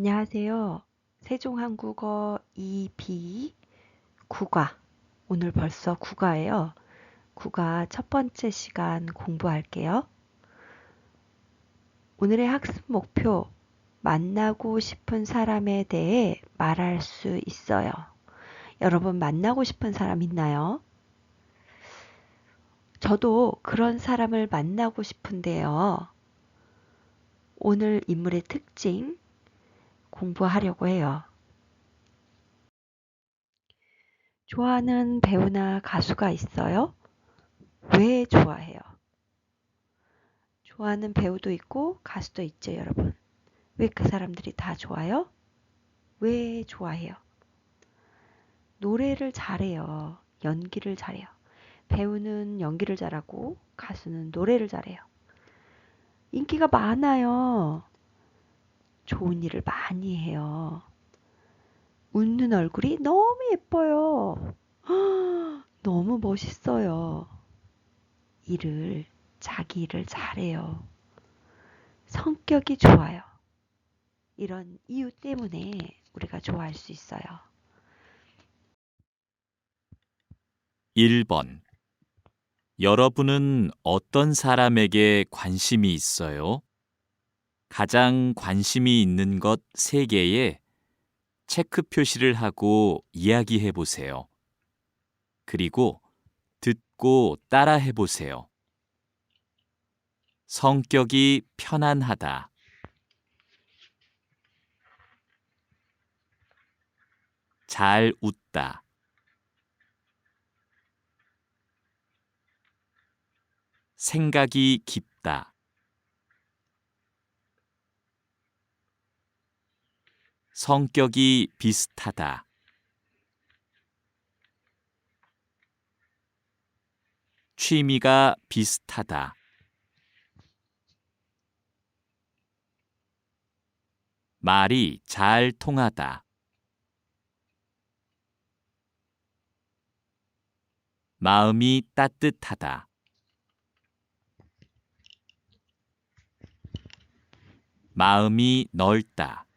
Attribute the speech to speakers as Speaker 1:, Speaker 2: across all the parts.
Speaker 1: 안녕하세요. 세종한국어 2B 국어. 오늘 벌써 국어예요. 국어 첫 번째 시간 공부할게요. 오늘의 학습 목표, 만나고 싶은 사람에 대해 말할 수 있어요. 여러분 만나고 싶은 사람 있나요? 저도 그런 사람을 만나고 싶은데요. 오늘 인물의 특징, 공부하려고 해요. 좋아하는 배우나 가수가 있어요? 왜 좋아해요? 좋아하는 배우도 있고 가수도 있죠, 여러분. 왜 그 사람들이 다 좋아요? 왜 좋아해요? 노래를 잘해요. 연기를 잘해요. 배우는 연기를 잘하고 가수는 노래를 잘해요. 인기가 많아요. 좋은 일을 많이 해요. 웃는 얼굴이 너무 예뻐요. 너무 멋있어요. 일을, 자기 일을 잘해요. 성격이 좋아요. 이런 이유 때문에 우리가 좋아할 수 있어요.
Speaker 2: 1번. 여러분은 어떤 사람에게 관심이 있어요? 가장 관심이 있는 것 3개에 체크 표시를 하고 이야기해 보세요. 그리고 듣고 따라해 보세요. 성격이 편안하다. 잘 웃다. 생각이 깊다. 성격이 비슷하다. 취미가 비슷하다. 말이 잘 통하다. 마음이 따뜻하다. 마음이 넓다.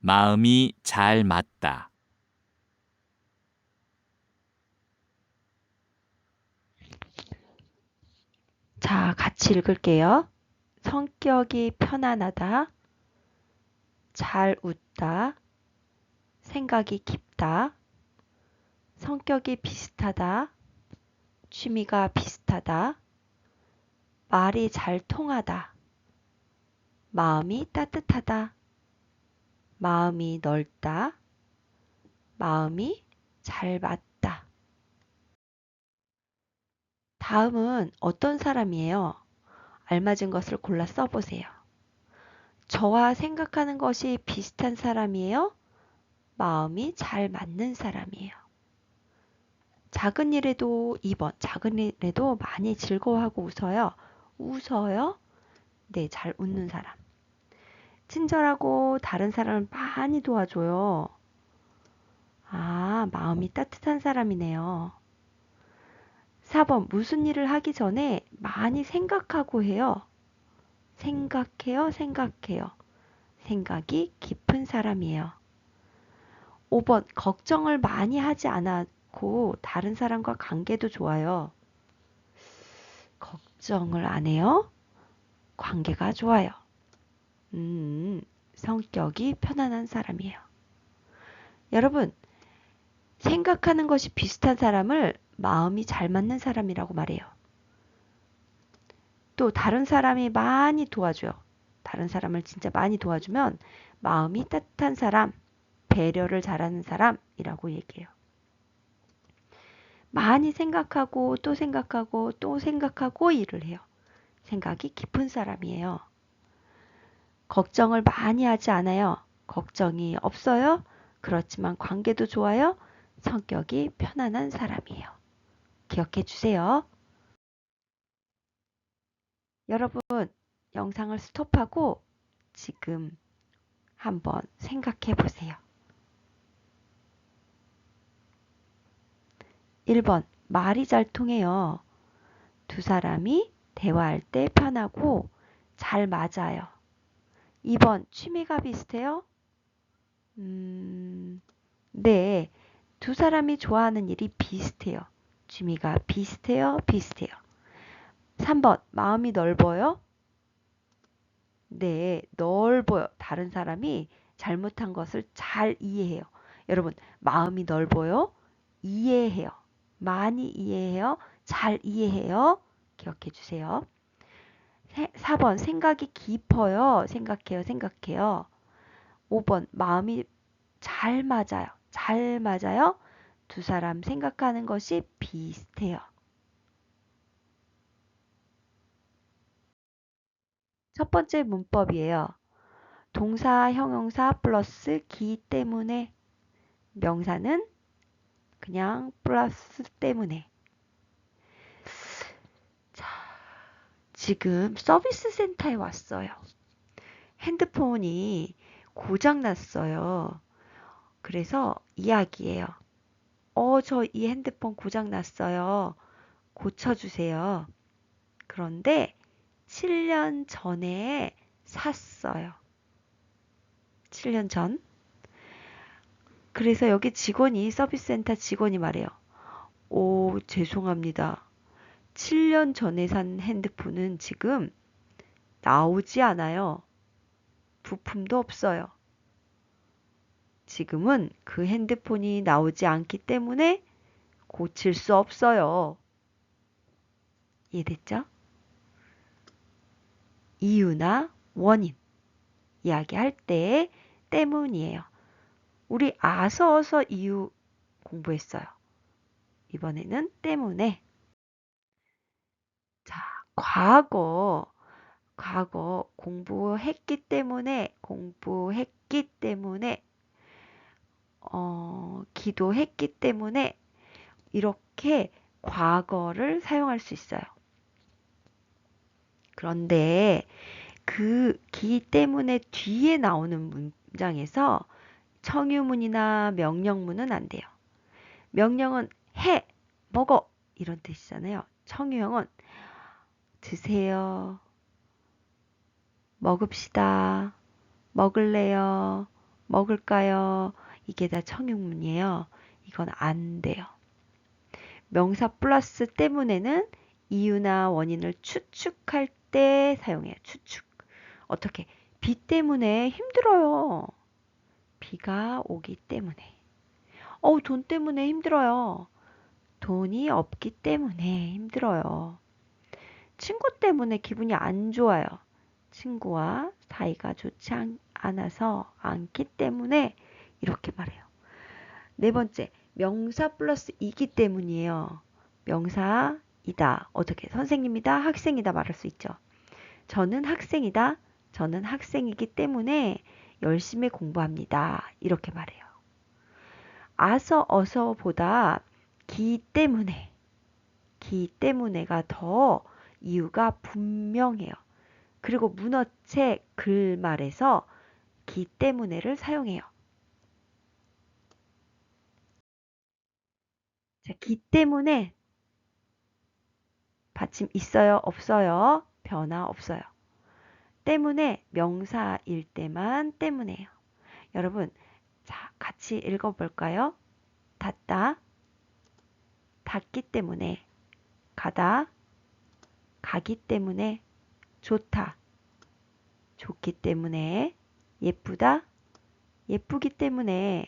Speaker 2: 마음이 잘 맞다.
Speaker 1: 자, 같이 읽을게요. 성격이 편안하다. 잘 웃다. 생각이 깊다. 성격이 비슷하다. 취미가 비슷하다. 말이 잘 통하다. 마음이 따뜻하다. 마음이 넓다. 마음이 잘 맞다. 다음은 어떤 사람이에요? 알맞은 것을 골라 써보세요. 저와 생각하는 것이 비슷한 사람이에요? 마음이 잘 맞는 사람이에요. 작은 일에도 2번, 작은 일에도 많이 즐거워하고 웃어요. 웃어요? 네, 잘 웃는 사람. 친절하고 다른 사람을 많이 도와줘요. 아, 마음이 따뜻한 사람이네요. 4번, 무슨 일을 하기 전에 많이 생각하고 해요. 생각해요, 생각해요. 생각이 깊은 사람이에요. 5번, 걱정을 많이 하지 않았고, 다른 사람과 관계도 좋아요. 걱정을 안 해요? 관계가 좋아요. 음, 성격이 편안한 사람이에요. 여러분, 생각하는 것이 비슷한 사람을 마음이 잘 맞는 사람이라고 말해요. 또 다른 사람이 많이 도와줘요. 다른 사람을 진짜 많이 도와주면 마음이 따뜻한 사람, 배려를 잘하는 사람이라고 얘기해요. 많이 생각하고 또 생각하고 또 생각하고 일을 해요. 생각이 깊은 사람이에요. 걱정을 많이 하지 않아요. 걱정이 없어요. 그렇지만 관계도 좋아요. 성격이 편안한 사람이에요. 기억해 주세요. 여러분, 영상을 스톱하고 지금 한번 생각해 보세요. 1번, 말이 잘 통해요. 두 사람이 대화할 때 편하고 잘 맞아요. 2번 취미가 비슷해요? 음, 네. 두 사람이 좋아하는 일이 비슷해요. 취미가 비슷해요? 비슷해요. 3번 마음이 넓어요? 네, 넓어요. 다른 사람이 잘못한 것을 잘 이해해요. 여러분, 마음이 넓어요? 이해해요. 많이 이해해요? 잘 이해해요? 기억해 주세요. 4번 생각이 깊어요. 생각해요. 생각해요. 5번 마음이 잘 맞아요. 잘 맞아요. 두 사람 생각하는 것이 비슷해요. 첫 번째 문법이에요. 동사, 형용사 플러스 기 때문에 명사는 그냥 플러스 때문에 지금 서비스 센터에 왔어요. 핸드폰이 고장 났어요. 그래서 이야기해요. 어, 저 이 핸드폰 고장 났어요. 고쳐주세요. 그런데 7년 전에 샀어요. 7년 전. 그래서 여기 직원이 서비스 센터 직원이 말해요. 오, 죄송합니다. 7년 전에 산 핸드폰은 지금 나오지 않아요. 부품도 없어요. 지금은 그 핸드폰이 나오지 않기 때문에 고칠 수 없어요. 이해됐죠? 이유나 원인 이야기할 때 때문이에요. 우리 아서 어서 이유 공부했어요. 이번에는 때문에. 자, 과거. 과거 공부했기 때문에, 공부했기 때문에, 어, 기도했기 때문에, 이렇게 과거를 사용할 수 있어요. 그런데 그 기 때문에 뒤에 나오는 문장에서 청유문이나 명령문은 안 돼요. 명령은 해, 먹어 이런 뜻이잖아요. 청유형은 드세요. 먹읍시다. 먹을래요. 먹을까요? 이게 다 청유문이에요. 이건 안 돼요. 명사 플러스 때문에는 이유나 원인을 추측할 때 사용해요. 추측. 어떻게? 비 때문에 힘들어요. 비가 오기 때문에. 어우, 돈 때문에 힘들어요. 돈이 없기 때문에 힘들어요. 친구 때문에 기분이 안 좋아요. 친구와 사이가 좋지 않, 않아서 않기 때문에 이렇게 말해요. 네 번째, 명사 플러스 이기 때문이에요. 명사이다. 어떻게? 선생님이다, 학생이다 말할 수 있죠. 저는 학생이다. 저는 학생이기 때문에 열심히 공부합니다. 이렇게 말해요. 아서 어서보다 기 때문에 기 때문에가 더 이유가 분명해요. 그리고 문어책 글말에서 기 때문에를 사용해요. 자, 기 때문에 받침 있어요, 없어요? 변화 없어요. 때문에 명사일 때만 때문에요. 여러분, 자, 같이 읽어볼까요? 닫다, 닫기 때문에, 가다, 가기 때문에, 좋다, 좋기 때문에, 예쁘다, 예쁘기 때문에,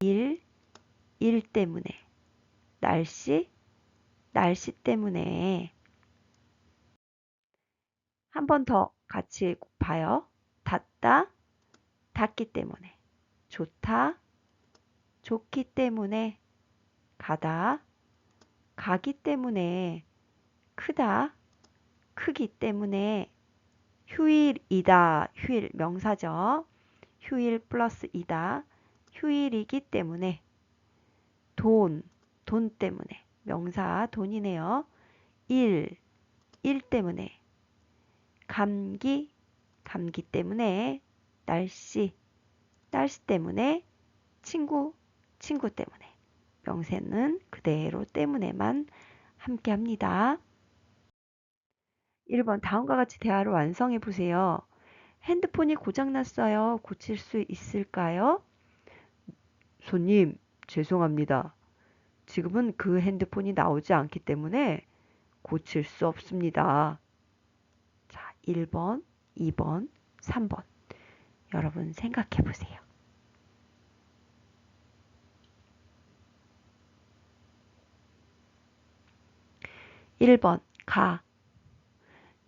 Speaker 1: 일, 일 때문에, 날씨, 날씨 때문에, 한 번 더 같이 봐요. 닫다, 닫기 때문에. 좋다, 좋기 때문에. 가다, 가기 때문에. 크다, 크기 때문에. 휴일이다, 휴일 명사죠. 휴일 플러스 이다. 휴일이기 때문에. 돈, 돈 때문에. 명사 돈이네요. 일, 일 때문에. 감기, 감기 때문에, 날씨, 날씨 때문에, 친구, 친구 때문에. 명세는 그대로 때문에만 함께 합니다. 1번 다음과 같이 대화를 완성해 보세요. 핸드폰이 고장났어요. 고칠 수 있을까요? 손님, 죄송합니다. 지금은 그 핸드폰이 나오지 않기 때문에 고칠 수 없습니다. 자, 1번, 2번, 3번. 여러분 생각해 보세요. 1번, 가.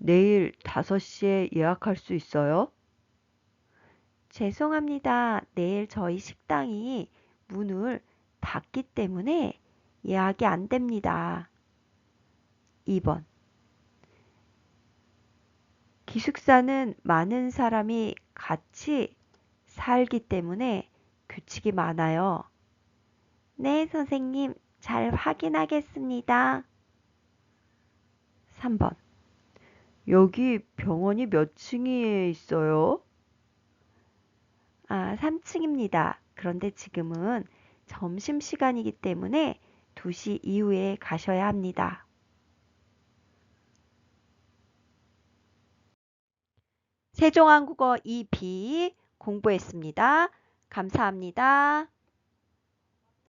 Speaker 1: 내일 5시에 예약할 수 있어요? 죄송합니다. 내일 저희 식당이 문을 닫기 때문에 예약이 안 됩니다. 2번. 기숙사는 많은 사람이 같이 살기 때문에 규칙이 많아요. 네, 선생님. 잘 확인하겠습니다. 3번. 여기 병원이 몇 층에 있어요? 아, 3층입니다. 그런데 지금은 점심시간이기 때문에 2시 이후에 가셔야 합니다. 세종한국어 2B 공부했습니다. 감사합니다.